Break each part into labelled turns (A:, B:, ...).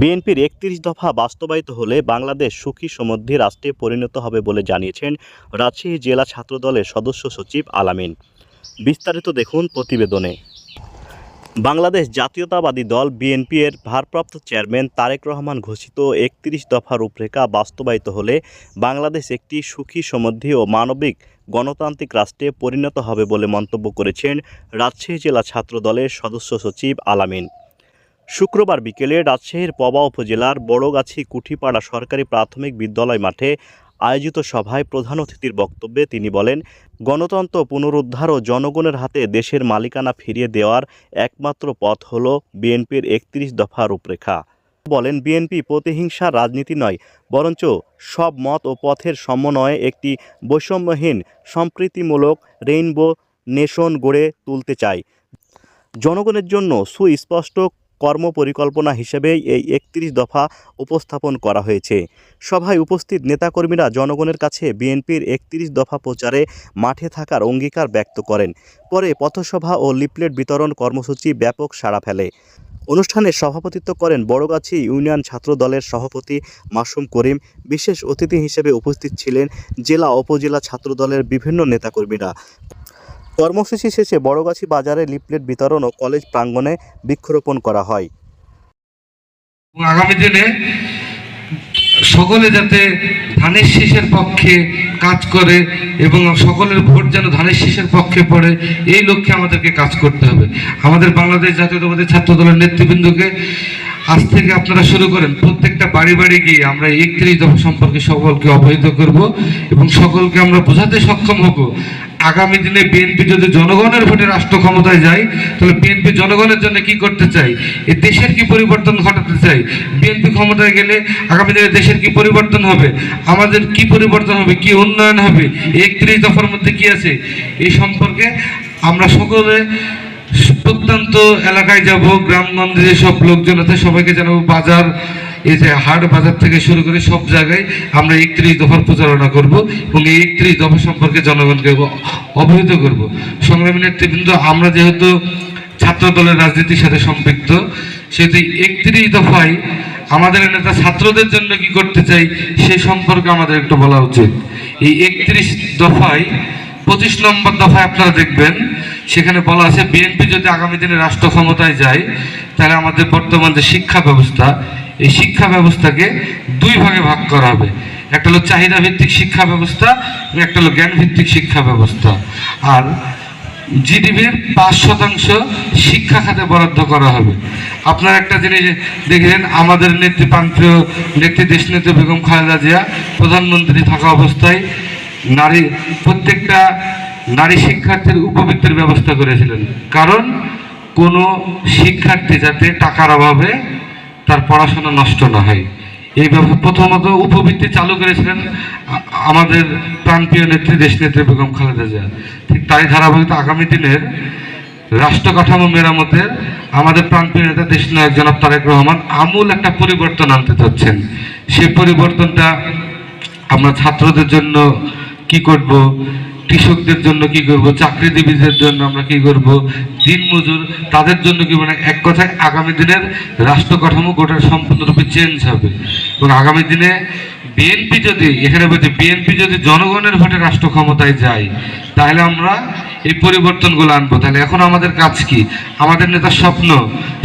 A: বিএনপির একত্রিশ দফা বাস্তবায়িত হলে বাংলাদেশ সুখী সমৃদ্ধি রাষ্ট্রে পরিণত হবে বলে জানিয়েছেন রাজশাহী জেলা ছাত্রদলের সদস্য সচিব আলামিন। বিস্তারিত দেখুন প্রতিবেদনে। বাংলাদেশ জাতীয়তাবাদী দল বিএনপি এর ভারপ্রাপ্ত চেয়ারম্যান তারেক রহমান ঘোষিত একত্রিশ দফা রূপরেখা বাস্তবায়িত হলে বাংলাদেশ একটি সুখী সমৃদ্ধি ও মানবিক গণতান্ত্রিক রাষ্ট্রে পরিণত হবে বলে মন্তব্য করেছেন রাজশাহী জেলা ছাত্রদলের সদস্য সচিব আলামিন। শুক্রবার বিকেলে রাজশাহীর পবা উপজেলার বড়গাছি কুঠিপাড়া সরকারি প্রাথমিক বিদ্যালয় মাঠে আয়োজিত সভায় প্রধান অতিথির বক্তব্যে তিনি বলেন, গণতন্ত্র পুনরুদ্ধার ও জনগণের হাতে দেশের মালিকানা ফিরিয়ে দেওয়ার একমাত্র পথ হল বিএনপির একত্রিশ দফা রূপরেখা। বলেন, বিএনপি প্রতিহিংসার রাজনীতি নয়, বরঞ্চ সব মত ও পথের সমন্বয়ে একটি বৈষম্যহীন, সম্প্রীতিমূলক রেইনবো নেশন গড়ে তুলতে চায় জনগণের জন্য সুস্পষ্ট কর্মপরিকল্পনা হিসেবেই এই একত্রিশ দফা উপস্থাপন করা হয়েছে। সভায় উপস্থিত নেতাকর্মীরা জনগণের কাছে বিএনপির একত্রিশ দফা প্রচারে মাঠে থাকার অঙ্গীকার ব্যক্ত করেন। পরে পথসভা ও লিফলেট বিতরণ কর্মসূচি ব্যাপক সাড়া ফেলে। অনুষ্ঠানে সভাপতিত্ব করেন বড়গাছি ইউনিয়ন ছাত্র দলের সভাপতি মাসুম করিম। বিশেষ অতিথি হিসেবে উপস্থিত ছিলেন জেলা, উপজেলা ছাত্র দলের বিভিন্ন নেতাকর্মীরা। কর্মসূচি শেষে বড়গাছি বাজারে লিফলেট বিতরণ ও কলেজ প্রাঙ্গণে বৃক্ষরোপণ করা হয়।
B: আগামী দিনে সকলে যাতে ধানের শীষের পক্ষে কাজ করে এবং সকলের ভোট যেন ধানের শীষের পক্ষে পড়ে, এই লক্ষ্যে আমাদেরকে কাজ করতে হবে। আমাদের বাংলাদেশ জাতীয়তাবাদী ছাত্র দলের নেতৃবৃন্দকে আজ থেকে আপনারা শুরু করেন। প্রত্যেকটা বাড়ি বাড়ি গিয়ে আমরা একত্রিশ দফা সম্পর্কে সকলকে অবহিত করব এবং সকলকে আমরা বোঝাতে সক্ষম হব। আগামী দিনে বিএনপি যদি জনগণের ভোটে রাষ্ট্র ক্ষমতায় যায়, তাহলে বিএনপি জনগণের জন্য কি করতে চাই এই দেশের কি পরিবর্তন ঘটাতে চাই বিএনপি ক্ষমতায় গেলে আগামী দিনে দেশের কি পরিবর্তন হবে? আমাদের কি পরিবর্তন হবে? কি উন্নয়ন হবে? একত্রিশ দফার মধ্যে কি আছে? এই সম্পর্কে আমরা সকলে প্রত্যন্ত এলাকায় যাব গ্রামগঞ্জে যেসব লোকজন আছে, সবাইকে জানাব বাজার, এই যে হাট বাজার থেকে শুরু করে সব জায়গায় আমরা একত্রিশ দফার প্রচারণা করব এবং এই একত্রিশ দফা সম্পর্কে জনগণকে অবহিত করব। সংগ্রামী নেতৃবৃন্দ, আমরা যেহেতু ছাত্র দলের রাজনীতির সাথে সম্পৃক্ত, সেহেতু একত্রিশ দফায় আমাদের নেতা ছাত্রদের জন্য কি করতে চাই, সে সম্পর্কে আমাদের একটু বলা উচিত। এই একত্রিশ দফায়, পঁচিশ নম্বর দফায় আপনারা দেখবেন সেখানে বলা আছে, বিএনপি যদি আগামী দিনে রাষ্ট্র ক্ষমতায় যায়, তাহলে আমাদের বর্তমান যে শিক্ষা ব্যবস্থা, এই শিক্ষা ব্যবস্থাকে দুই ভাগে ভাগ করা হবে। একটা হলো চাহিদা ভিত্তিক শিক্ষা ব্যবস্থা একটা হলো জ্ঞান ভিত্তিক শিক্ষা ব্যবস্থা। আর জিডিপির পাঁচ শতাংশ শিক্ষা খাতে বরাদ্দ করা হবে। আপনার একটা জিনিস দেখলেন, আমাদের নেত্রী প্রান্তীয় নেত্রী, দেশনেত্রী বেগম খালেদা জিয়া প্রধানমন্ত্রী থাকা অবস্থায় নারী, প্রত্যেকটা নারী শিক্ষার্থীর উপবৃত্তির ব্যবস্থা করেছিলেন। কারণ কোনো শিক্ষার্থী যাতে টাকার অভাবে তার পড়াশোনা নষ্ট না হয়। এই প্রথমত উপবৃত্তি চালু করেছিলেন আমাদের প্রান্তীয় নেত্রী দেশ নেত্রী বেগম খালেদা জিয়া। ঠিক তাই ধারাবাহিকতা আগামী দিনের রাষ্ট্র কাঠামো মেরামতের আমাদের প্রান্তীয় নেতা দেশ নায়ক জনাব তারেক রহমান আমূল একটা পরিবর্তন আনতে চাচ্ছেন। সেই পরিবর্তনটা আমরা ছাত্রদের জন্য কি করব? কৃষকদের জন্য কি করব? চাকরিজীবীদের জন্য আমরা কি করব? দিনমজুর তাদের জন্য কি মানে এক কথায় আগামী দিনের রাষ্ট্র কাঠামো গোটা সম্পূর্ণরূপে চেঞ্জ হবে। এবং আগামী দিনে বিএনপি যদি, এখানে বলছে বিএনপি যদি জনগণের ভোটে রাষ্ট্র ক্ষমতায় যায় তাহলে আমরা এই পরিবর্তনগুলো আনব। তাহলে এখন আমাদের কাজ কি? আমাদের নেতার স্বপ্ন,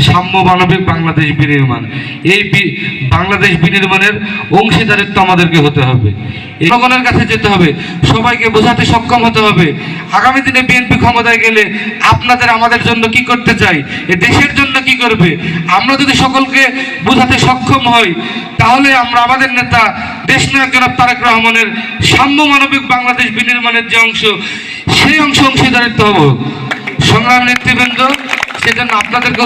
B: সাম্য মানবিক বাংলাদেশ বিনির্মাণ। এই বাংলাদেশ বিনির্মাণের অংশীদারিত্ব আমাদেরকে হতে হবে। জনগণের কাছে যেতে হবে, সবাইকে বোঝাতে সক্ষম হতে হবে। আগামী দিনে বিএনপি ক্ষমতায় গেলে আপনাদের আমাদের জন্য কি করতে চাই? এ দেশের জন্য কি করবে? আমরা যদি সকলকে বোঝাতে সক্ষম হই, তাহলে আমরা আমাদের নেতা দেশ নায়ক জনাব তারেক রহমানের সাম্য মানবিক বাংলাদেশ বিনির্মাণের যে অংশ সেই অংশ অংশীদারিত্ব হব। সংগ্রাম নেতৃবৃন্দ সেজন্য আপনাদেরকে